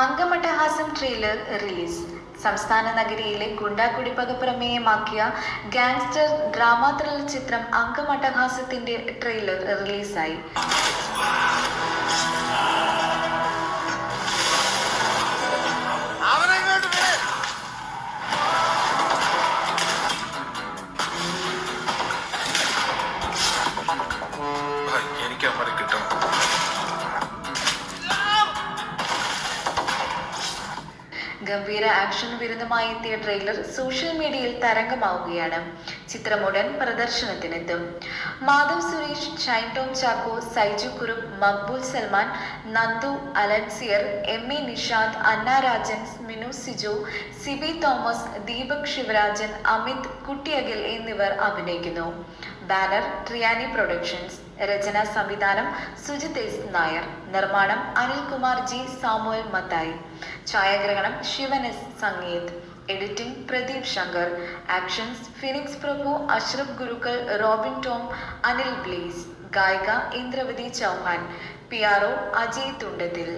അങ്കമട്ടഹാസം trailer release സംസ്ഥാന നഗരിയിലെ ഗുണ്ടാകുടിപ്പക പ്രമേയമാക്കിയ ഗാങ്സ്റ്റർ ഡ്രാമ ത്രില്ലർ ചിത്രം അങ്കമട്ടഹാസത്തിന്റെ ട്രെയിലർ റിലീസായി. എനിക്ക് അവരെ കിട്ടണം. ഗംഭീര ആക്ഷൻ വിരുന്നുമായി എത്തിയ ട്രെയിലർ സോഷ്യൽ മീഡിയയിൽ തരംഗമാവുകയാണ്. ചിത്രമുടൻ പ്രദർശനത്തിനെത്തും. മാധവ് സുരേഷ് ഷൈൻ ടോം ചാക്കോ സൈജു കുറുപ്പ് മക്ബൂൽ സൽമാൻ നന്ദു അലൻസിയർ എം എ നിഷാദ് അന്ന രാജൻ മിനു സിജു സിബി തോമസ് ദീപക് ശിവരാജൻ അമിത് കുട്ടിയകിൽ എന്നിവർ അഭിനയിക്കുന്നു. ബാനർ ട്രിയാനി പ്രൊഡക്ഷൻസ് രചന സംവിധാനം സുജിത് എസ് നായർ നിർമ്മാണം അനിൽകുമാർ ജി സാമുവൽ മത്തായി. ഛായാഗ്രഹണം Sivan S Sangeeth. Editing Pradeep Shankar. Actions Phoenix Prabhu Ashraf Gurukkal Robin Tom Anil Blees. ഗായിക Indravathi Chauhan. P R O Ajay Thundathil.